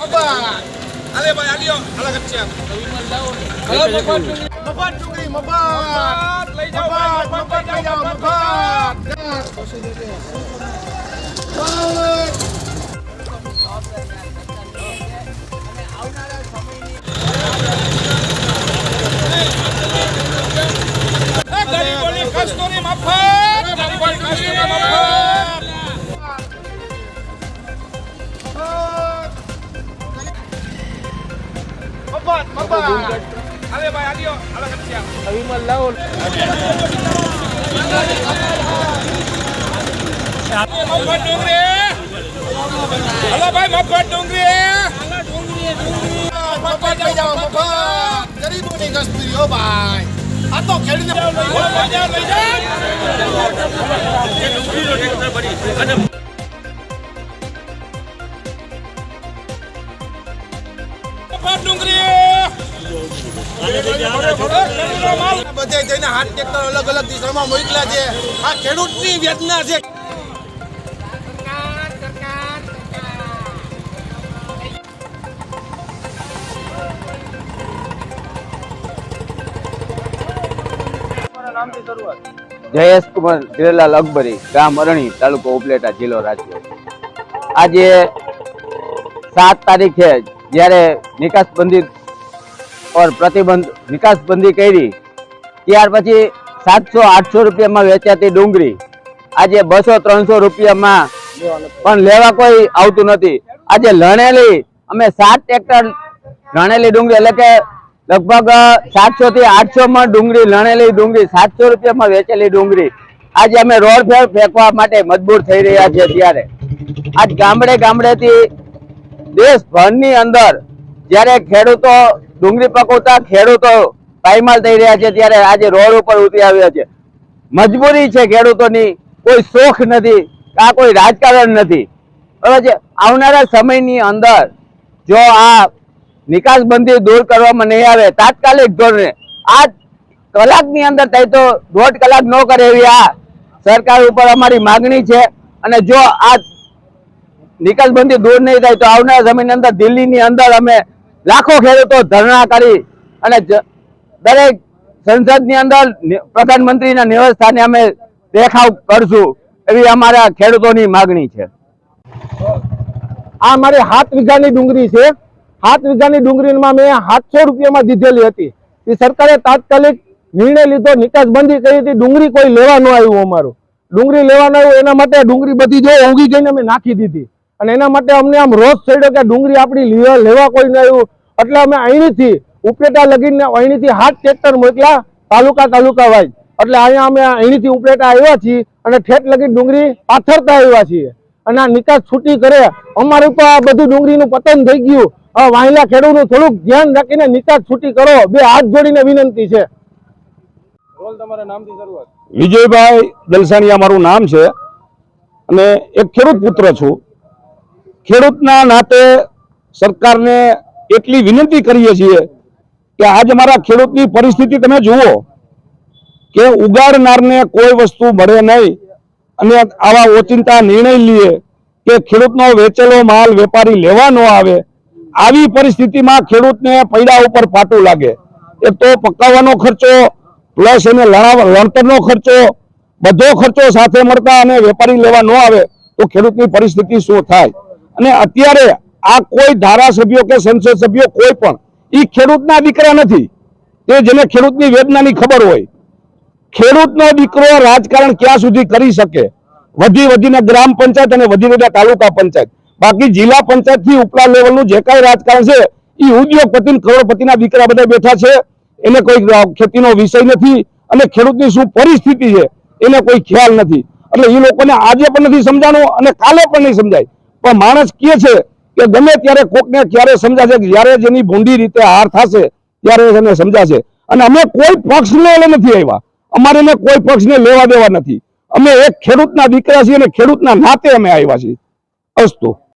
અલે ભાઈ આલ્યો અલગ જ છે મફત ડુંગળી કસ્તુરી મફત કસ્તુરી મફત અલે ભાઈ આલ્યો અલગ જ છે મફત ડુંગળી હલો ભાઈ મફત ડુંગળી મફત લઈ જાઓ મફત ગરીબોની કસ્તુરી હો ભાઈ આ તો ખેડૂત લઈ જાઓ લઈ જાઓ બધે જયેશ કુમાર હિરેલાલ અકબરી, ગામ અરણી, તાલુકો ઉપલેટા, જિલ્લો રાજકોટ. આજે સાત તારીખે જ્યારે નિકાસબંધી ઓર પ્રતિબંધ નિકાસબંધી કરી. ત્યાર પછી સાતસો, આઠસો રૂપિયામાં વેચાતી ડુંગળી. આજે બસો, ત્રણસો રૂપિયામાં પણ લેવા કોઈ આવતું નથી. આજે લણેલી, અમે સાત ટ્રેક્ટર લણેલી ડુંગળી, એટલે કે લગભગ સાતસો થી આઠસો માં ડુંગળી, લણેલી ડુંગળી, સાતસો રૂપિયામાં વેચેલી ડુંગળી. આજે અમે રોડ ફેર ફેંકવા માટે મજબૂર થઈ રહ્યા છીએ ત્યારે. આજ ગામડે ગામડેથી દેશભરની અંદર જ્યારે ખેડૂતો ડુંગળી પકવતા ખેડૂતો પાયમાલ થઈ રહ્યા છે ત્યારે આજે રોડ ઉપર ઉતરી આવ્યા છે. મજબૂરી છે ખેડૂતોની. કોઈ શોખ નથી. આ કોઈ રાજકારણ નથી. બરાબર છે? આવનારા સમયની અંદર જો આ નિકાસબંધી દૂર કરવામાં નહીં આવે, તાત્કાલિક ધોરણે આ કલાકની અંદર થાય તો દોઢ કલાક ન કરે એવી આ સરકાર ઉપર અમારી માગણી છે. અને જો આ નિકાસબંધી દૂર નહીં થાય તો આવનારા સમયની અંદર દિલ્હીની અંદર અમે લાખો ખેડૂતો ધરણા કરી અને દરેક સંસદની અંદર પ્રધાનમંત્રીના નિવાસસ્થાને અમે દેખાવ કરશું એવી અમારા ખેડૂતોની માગણી છે. આ મારી સાત વીઘાની ડુંગળી છે. સાત વીઘાની ડુંગળીમાં મેં સાતસો રૂપિયામાં દીધેલી હતી. એ સરકારે તાત્કાલિક નિર્ણય લીધો, નિકાસબંધી કરી હતી. ડુંગળી કોઈ લેવા ન આવ્યું અમારું. ડુંગળી લેવા ન આવ્યું, એના માટે ડુંગળી બધી જો ઊંઘી ગઈને અમે નાખી દીધી. અને એના માટે અમને આમ રોજ ચડ્યો કે ડુંગળી આપણી લેવા લેવા કોઈ ન આવ્યું. એટલે અમે અહીંથી ઉપલેટા લગીને અહીંથી હાથ ટ્રેક્ટર મોકલા તાલુકા તાલુકા વાઇઝ. એટલે અહીંયા અમે અહીંથી ઉપલેટા આવ્યા છીએ અને ઠેઠ લગી ડુંગળી પાથરતા આવ્યા છીએ. અને આ નિકાસ છૂટી કરે. અમારું તો આ બધું ડુંગળીનું પતન થઈ ગયું. હવે વાહિલા ખેડૂતનું થોડુંક ધ્યાન રાખીને નિકાસ છૂટી કરો. બે હાથ જોડીને વિનંતી છે. વિજયભાઈ દલસાણીયા મારું નામ છે. અને એક ખેડૂત પુત્ર છું. ખેડૂતના નાતે સરકારને એટલી વિનંતી કરીએ છીએ કે આજ અમારા ખેડૂતની પરિસ્થિતિ તમે જુઓ કે ઉગાડનારને કોઈ વસ્તુ મળે નહીં અને આવા ઓચિંતા નિર્ણય લઈએ કે ખેડૂતનો વેચેલો માલ વેપારી લેવા ન આવે, આવી પરિસ્થિતિમાં ખેડૂતને પૈડા ઉપર પાટું લાગે. એક તો પકાવવાનો ખર્ચો, પ્લસ એને લણતરનો ખર્ચો, બધો ખર્ચો સાથે મળતા અને વેપારી લેવા ન આવે, તો ખેડૂતની પરિસ્થિતિ શું થાય? અને અત્યારે આ કોઈ ધારાસભ્યો કે સંસદ સભ્યો કોઈ પણ એ ખેડૂતના દીકરા નથી. તે જેને ખેડૂતની વેદનાની ખબર હોય. ખેડૂતનો દીકરો રાજકારણ ક્યાં સુધી કરી શકે? વધી વધીને ગ્રામ પંચાયત અને વધી વધીને તાલુકા પંચાયત. બાકી જિલ્લા પંચાયતથી ઉપલા લેવલનું જે કાંઈ રાજકારણ છે એ ઉદ્યોગપતિ કરોડપતિના દીકરા બધા બેઠા છે. એને કોઈ ખેતીનો વિષય નથી અને ખેડૂતની શું પરિસ્થિતિ છે, એને કોઈ ખ્યાલ નથી. એટલે એ લોકોને આજે પણ નથી સમજાણું અને કાલે પણ નહીં સમજાય. પણ માણસ કહે છે કે ગમે ત્યારે કોકને ક્યારે સમજાશે કે જ્યારે જેની ભૂંડી રીતે હાર થશે, ત્યારે એને સમજાશે. અને અમે કોઈ પક્ષને લઈને નથી આવ્યા. અમારે એને કોઈ પક્ષને લેવા દેવા નથી. અમે એક ખેડૂતના દીકરા છીએ અને ખેડૂતના નાતે અમે આવ્યા છીએ. અસ્તુ.